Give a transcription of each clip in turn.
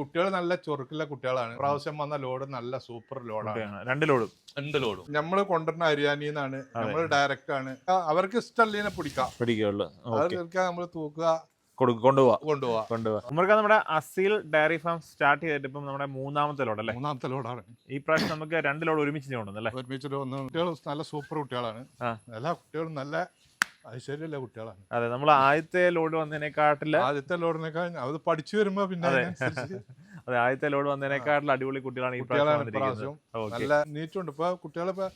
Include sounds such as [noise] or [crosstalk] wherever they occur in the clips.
കുട്ടികൾ നല്ല ചൊറുക്കുള്ള കുട്ടികളാണ്. പ്രാവശ്യം വന്ന ലോഡ് നല്ല സൂപ്പർ ലോഡാണ്. രണ്ട് ലോഡും. രണ്ട് ലോഡും. നമ്മൾ കൊണ്ടുവരുന്ന ഹരിയാനിന്നാണ് നമ്മൾ ഡയറക്റ്റ് ആണ്. അവർക്ക് ഇഷ്ടമല്ലേ പിടിക്കാം. പിടിക്കുള്ളൂ. ഓക്കെ. അവർക്ക് നമ്മൾ തൂക്കുക. നമുക്ക് നമ്മുടെ അസീൽ ഡയറി ഫാം സ്റ്റാർട്ട് ചെയ്തിട്ട് ഇപ്പം നമ്മുടെ മൂന്നാമത്തെ ലോഡ് അല്ലേ? മൂന്നാമത്തെ ലോഡാണ്. ഈ പ്രാവശ്യം നമുക്ക് രണ്ട് ലോഡ് ഒരുമിച്ച് കൊണ്ടുവന്നല്ലേ ഒരുമിച്ച് നല്ല സൂപ്പർ കുട്ടികളാണ്. എല്ലാ കുട്ടികളും നല്ല കുട്ടികളാണ്. അതെ നമ്മൾ ആദ്യത്തെ ലോഡ് വന്നതിനെക്കാട്ടിൽ ആദ്യത്തെ ലോഡിനേക്കാൾ അത് പഠിച്ചു വരുമ്പോ പിന്നെ അതെ. [laughs] ആദ്യത്തെ ലോഡ് വന്നതിനെക്കാട്ടിൽ അടിപൊളി കുട്ടികളാണ് ഈ പ്രാവശ്യം നല്ല നീറ്റുണ്ട് ഇപ്പൊ കുട്ടികളിപ്പോ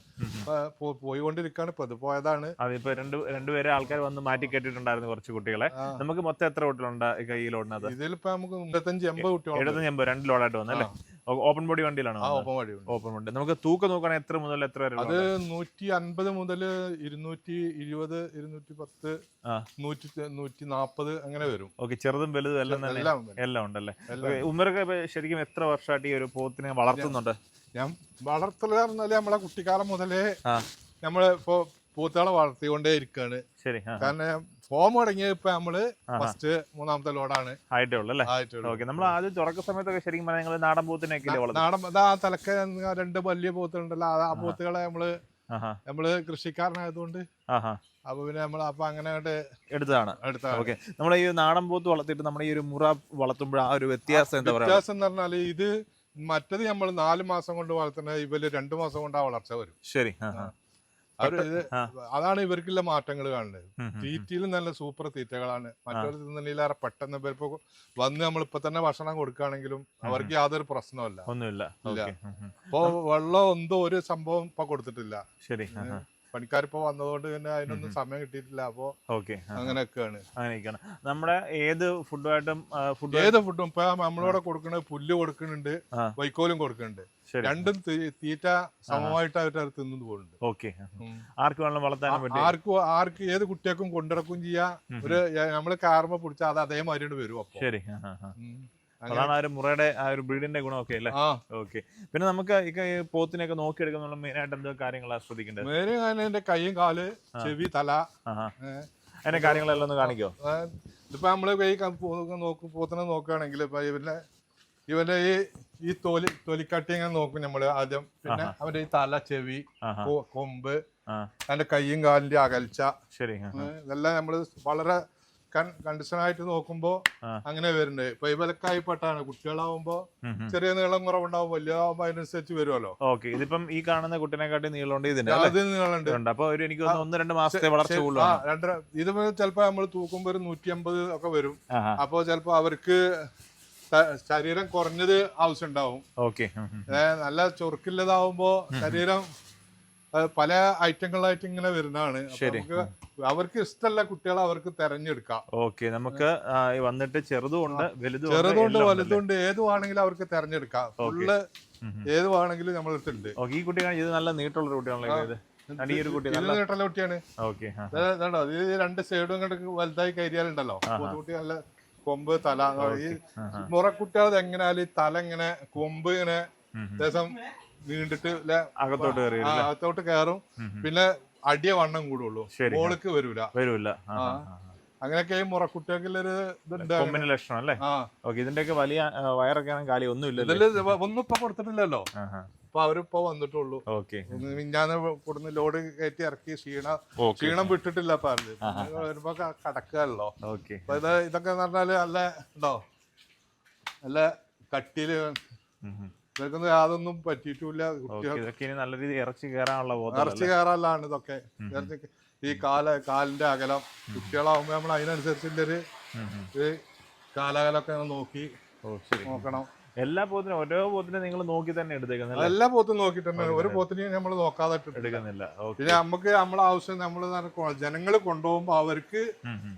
പോ- പോയിക്കൊണ്ടിരിക്കാണ്. ഇപ്പൊ അത് പോയതാണ്. അതിപ്പോ രണ്ട് രണ്ടുപേരെ ആൾക്കാർ വന്ന് മാറ്റി കെട്ടിട്ടുണ്ടായിരുന്നു കുറച്ച് കുട്ടികളെ. നമുക്ക് മൊത്തം എത്ര കുട്ടികളുണ്ട് ഈ ലോഡിനകത്ത്? ഇതിലിപ്പോ നമുക്ക് എഴുപത്തഞ്ച് എൺപത് കുട്ടികൾ എഴുപത്തഞ്ച് എൺപത് രണ്ട് ലോഡായിട്ട് വന്നല്ലേ? ഓപ്പൺ ബോഡി വണ്ടിയിലാണ് ആ ബോഡി ഓപ്പൺ ബോഡി. നമുക്ക് തൂക്കം നോക്കുകയാണെങ്കിൽ എത്ര മുതൽ എത്ര വരെ അത് നൂറ്റി അൻപത് മുതൽ ഇരുന്നൂറ്റി ഇരുപത് ഇരുന്നൂറ്റി പത്ത്. നൂറ്റി നൂറ്റി നാപ്പത് അങ്ങനെ വരും. ഓക്കെ ചെറുതും വലുതും എല്ലാം തന്നെ എല്ലാം ഉണ്ടല്ലേ? ഇപ്പൊ ശരിക്കും എത്ര വർഷമായിട്ട് ഈ ഒരു പോത്തിനെ വളർത്തുന്നുണ്ട്? ഞാൻ വളർത്തൽ പറഞ്ഞാൽ നമ്മളെ കുട്ടിക്കാലം മുതലേ ആ. നമ്മൾ പൂത്തുകളെ വളർത്തിക്കൊണ്ടേ ഇരിക്കാണ്. ശരി കാരണം ഫോം തുടങ്ങിയത് ഇപ്പൊ നമ്മൾ ഫസ്റ്റ് മൂന്നാമത്തെ ലോഡാണ് ആയിട്ടേ ഉള്ളൂ അല്ലേ? ഓക്കെ നമ്മൾ ആദ്യം തുറക്ക സമയത്തൊക്കെ ശരിക്കും പറഞ്ഞാൽ നിങ്ങൾ നാടൻ പൂത്തിനൊക്കെ നാടൻ ആ തലക്ക രണ്ട് വലിയ പൂത്തുണ്ടല്ലോ ആ- പൂത്തുകളെ നമ്മൾ നമ്മൾ കൃഷിക്കാരനായതുകൊണ്ട് അപ്പൊ പിന്നെ നമ്മൾ അപ്പൊ അങ്ങനെ എടുത്തതാണ്. എടുത്താണ് ഓക്കെ നമ്മുടെ ഈ നാടൻ പോത്ത് വളർത്തിയിട്ട് നമ്മുടെ ഈ ഒരു മുറ വളർത്തുമ്പോൾ ആ ഒരു വ്യത്യാസം എന്താ പറയുക വ്യത്യാസം എന്ന് പറഞ്ഞാൽ ഇത് മറ്റത് നമ്മൾ നാല് മാസം കൊണ്ട് വളർത്തുന്ന ഇവർ രണ്ടു മാസം കൊണ്ട് ആ വളർച്ച വരും. ശരി. അവർ അതാണ് ഇവർക്കുള്ള മാറ്റങ്ങൾ കാണുന്നത്. തീറ്റയിലും നല്ല സൂപ്പർ തീറ്റകളാണ്. മറ്റൊരു തിന്നലിലേറെ പെട്ടെന്ന് ഇവരിപ്പോ വന്ന് നമ്മളിപ്പോ ഇപ്പൊ തന്നെ ഭക്ഷണം കൊടുക്കുകയാണെങ്കിലും അവർക്ക് യാതൊരു പ്രശ്നമല്ല ഒന്നുമില്ല. ഇല്ല. ഇപ്പൊ വെള്ളം എന്തോ ഒരു സംഭവം ഇപ്പൊ കൊടുത്തിട്ടില്ല. ശരി. പണിക്കാരിപ്പോ വന്നതുകൊണ്ട് തന്നെ അതിനൊന്നും സമയം കിട്ടിയിട്ടില്ല. അപ്പോ ഓക്കെ അങ്ങനെയൊക്കെയാണ്. അങ്ങനെയൊക്കെയാണ് നമ്മുടെ ഏത് ഫുഡുമായിട്ടും ഫുഡ് ഏത് ഫുഡും ഇപ്പൊ നമ്മളിവിടെ കൊടുക്കുന്നത് പുല്ല് കൊടുക്കുന്നുണ്ട് വൈക്കോലും കൊടുക്കുന്നുണ്ട്. രണ്ടും തീറ്റ സമമായിട്ട് അവർ തിന്നു പോകുന്നുണ്ട് ഓക്കെ. ആർക്ക് വേണം വളർത്താനും പറ്റും. ആർക്കും ആർക്ക് ഏത് കുട്ടികൾക്കും കൊണ്ടിടക്കും ചെയ്യാ. ഒരു നമ്മൾ കാർമ പിടിച്ചാൽ അത് അതേമാതിരി വരും അപ്പൊ. ശരി അതാണ് ആ ഒരു മുറയുടെ ആ ഒരു ബ്രീഡിന്റെ ഗുണമൊക്കെ അല്ലേ? ഓക്കെ. പിന്നെ നമുക്ക് ഈ ക- ഈ പോത്തിനെയൊക്കെ നോക്കിയെടുക്കുന്ന മെയിൻ ആയിട്ട് എന്തോ കാര്യങ്ങളാണ് ശ്രദ്ധിക്കേണ്ടത്? എന്റെ കൈയും കാൽ ചെവി തല. അതിന്റെ കാര്യങ്ങളെല്ലാം ഒന്ന് കാണിക്കോ? ഇപ്പൊ നമ്മൾ കൈ നോക്കും പോത്തിനെ നോക്കുകയാണെങ്കിൽ ഇപ്പൊ ഇവന്റെ ഇവന്റെ ഈ ഈ തൊലി തൊലിക്കട്ടി ഇങ്ങനെ നോക്കും നമ്മൾ ആദ്യം. പിന്നെ അവന്റെ ഈ തല ചെവി കൊമ്പ് അതിന്റെ കൈയും കാലിന്റെ അകൽച്ച. ശരി ഇതെല്ലാം നമ്മൾ വളരെ കണ്ടീഷൻ ആയിട്ട് നോക്കുമ്പോ അങ്ങനെ വരുന്നുണ്ട്. ഇപ്പൊ ഇവലക്കായി പെട്ടാണ്. കുട്ടികളാവുമ്പോ. ചെറിയ നീളം കുറവുണ്ടാവും. വലിയതാവുമ്പോ അതിനനുസരിച്ച് വരുമല്ലോ. ഓക്കെ. ഇതിപ്പം ഈ കാണുന്ന കുട്ടീനെക്കാട്ടി നീളമുണ്ട് അല്ലേ? അത് നീളമുണ്ട്. അപ്പൊ ഒരു എനിക്ക് ഒന്ന് രണ്ട് മാസത്തെ വളർച്ച രണ്ടര ഇത് ചിലപ്പോ നമ്മൾ തൂക്കുമ്പോ ഒരു നൂറ്റി അമ്പത് ഒക്കെ വരും. അപ്പോ ചിലപ്പോ അവർക്ക് ശരീരം കുറഞ്ഞത് ആവശ്യം ഉണ്ടാവും ഓക്കെ നല്ല ചൊറുക്കില്ലതാവുമ്പോ ശരീരം പല ഐറ്റങ്ങളായിട്ട് ഇങ്ങനെ വരുന്നതാണ്. ശരി. നമുക്ക് അവർക്ക് ഇഷ്ടമല്ല കുട്ടികളെ അവർക്ക് തെരഞ്ഞെടുക്കാം. ഓക്കെ നമുക്ക് വന്നിട്ട് ചെറുതുകൊണ്ട് വലുതും ചെറുതുകൊണ്ട് വലുതുകൊണ്ട് ഏത് വേണമെങ്കിലും അവർക്ക് തെരഞ്ഞെടുക്കാം. ഫുള്ള് ഏതുവാണെങ്കിലും നമ്മൾ ഏത് വേണമെങ്കിലും നമ്മളെടുത്തുണ്ട്. ഓക്കെ ഈ കുട്ടിയാണ് ഇത് നല്ല നീട്ടുള്ള കുട്ടിയാണല്ലോ ഇത്. കുട്ടിയാണ്. ഓക്കെ ഇത് രണ്ട് സൈഡും ഇങ്ങോട്ട് വലുതായി കയറിയാലുണ്ടല്ലോ. കുട്ടി നല്ല കൊമ്പ് തല ഈ മുറക്കുട്ടികൾ എങ്ങനെയാലും തല ഇങ്ങനെ കൊമ്പ് ഇങ്ങനെ ദേശം നീണ്ടിട്ട് അകത്തോട്ട് കയറി അകത്തോട്ട് കയറും പിന്നെ അടിയ വണ്ണം കൂടുള്ളൂ. ശരി. വരൂല. വരൂല. അങ്ങനെയൊക്കെ ഈ മുറക്കുട്ടികൾക്കുള്ളൊരു ഇതുണ്ട് ലക്ഷണം അല്ലേ ഓക്കെ ഇതിന്റെയൊക്കെ വലിയ വയറൊക്കെ കാലി ഒന്നും ഇല്ലല്ലോ ഒന്നും ഇപ്പൊ കൊടുത്തിട്ടില്ലല്ലോ. അപ്പൊ അവരിപ്പോ വന്നിട്ടുള്ളൂ. ഓക്കെ. മിഞ്ഞാന്ന് കൊടുന്ന് ലോഡ് കയറ്റി ഇറക്കി ക്ഷീണ ക്ഷീണം വിട്ടിട്ടില്ല അവർ വരുമ്പോ കടക്കുകയല്ലോ ഓക്കെ. അപ്പൊ ഇത് ഇതൊക്കെ പറഞ്ഞാൽ നല്ല ഉണ്ടോ നല്ല കട്ടിയിൽ ഇവർക്കൊന്നും യാതൊന്നും പറ്റിയിട്ടില്ല. ഇതൊക്കെ ഇനി നല്ല രീതിയിൽ ഇറച്ചി കയറാനുള്ള ബോധം ഇറച്ചി കയറാലാണ് ഇതൊക്കെ. ഈ കാല കാലിന്റെ അകലം കുട്ടികളാവുമ്പോ നമ്മൾ അതിനനുസരിച്ചുള്ളൊരു കാലകലൊക്കെ നോക്കി നോക്കണം. എല്ലാ പോത്തിനും ഓരോ പോത്തിനെ നിങ്ങൾ നോക്കി തന്നെ എടുത്തേക്കുന്നില്ല. എല്ലാ പോത്തും നോക്കിട്ടുണ്ട് ഒരു പോത്തിനെയും നമ്മൾ നോക്കാതെ. എടുക്കുന്നില്ല. പിന്നെ നമുക്ക് നമ്മളെ ആവശ്യം നമ്മൾ ജനങ്ങൾ കൊണ്ടുപോകുമ്പോ അവർക്ക്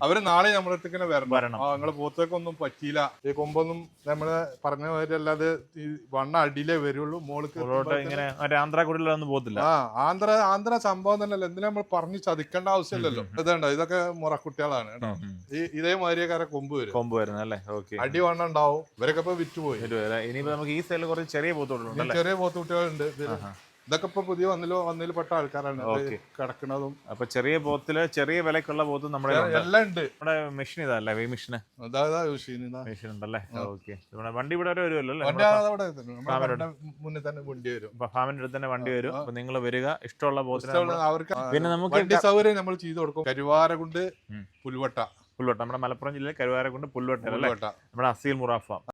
അവർ നാളെ നമ്മുടെ അടുത്തേക്ക് തന്നെ വരണം. നിങ്ങളെ പോത്തേക്കൊന്നും പറ്റിയില്ല. ഈ കൊമ്പൊന്നും നമ്മൾ പറഞ്ഞ മാതിരി അല്ലാതെ ഈ വണ്ണ അടിയിലേ വരുള്ളൂ. മോൾക്ക് ഇങ്ങനെ ആന്ധ്രാക്കുടിയിലൊന്നും പോത്തില്ല ആ ആന്ധ്ര ആന്ധ്ര സംഭവം തന്നെയല്ല. എന്തിനാ നമ്മൾ പറഞ്ഞ് ചതിക്കേണ്ട ആവശ്യമില്ലല്ലോ. ഇതുണ്ട് ഇതൊക്കെ മുറക്കുട്ടികളാണ് കേട്ടോ. ഈ ഇതേമാതിരിയൊക്കെ കൊമ്പ് വരും. കൊമ്പ് വരുന്നത് അല്ലേ ഓക്കെ. അടി വണ്ണ ഉണ്ടാവും. ഇവരൊക്കെ ഇപ്പൊ വിറ്റുപോയി. ഇനിയിപ്പോ നമുക്ക് ഈ സൈഡിൽ കുറച്ച് ചെറിയ പോത്തോടുണ്ട് ഇനി ചെറിയ പോത്തുകുട്ടികളുണ്ട്. ഇത് ഇതൊക്കെ ഇപ്പൊ പുതിയ വന്നിൽ വന്നതിൽ പെട്ട ആൾക്കാരാണ്. കിടക്കുന്നതും. അപ്പൊ ചെറിയ പോത്തിൽ ചെറിയ വിലക്കുള്ള പോത്ത് നമ്മുടെ. എല്ലാം ഉണ്ട്. നമ്മുടെ മെഷീൻ ഇതല്ലേ വേ മെഷീന് മെഷീൻ ഉണ്ടല്ലേ? ഓക്കെ. നമ്മുടെ വണ്ടി ഇവിടെ വരെ വരുമല്ലോ തന്നെ. വണ്ടി വരും. ഫാമിന്റെ അടുത്ത് തന്നെ വണ്ടി വരും. അപ്പൊ നിങ്ങൾ വരിക. ഇഷ്ടമുള്ള പോത്തിനെ അവർക്ക് പിന്നെ നമുക്ക് വണ്ടി സൗകര്യം നമ്മൾ ചെയ്തു കൊടുക്കും. കരുവാര കൊണ്ട് പുൽവട്ട. പുൽവട്ട. നമ്മുടെ മലപ്പുറം ജില്ലയിൽ കരുവാര കൊണ്ട് അല്ലേ? പുൽവട്ട. നമ്മുടെ അസീൽ മുറാഫ.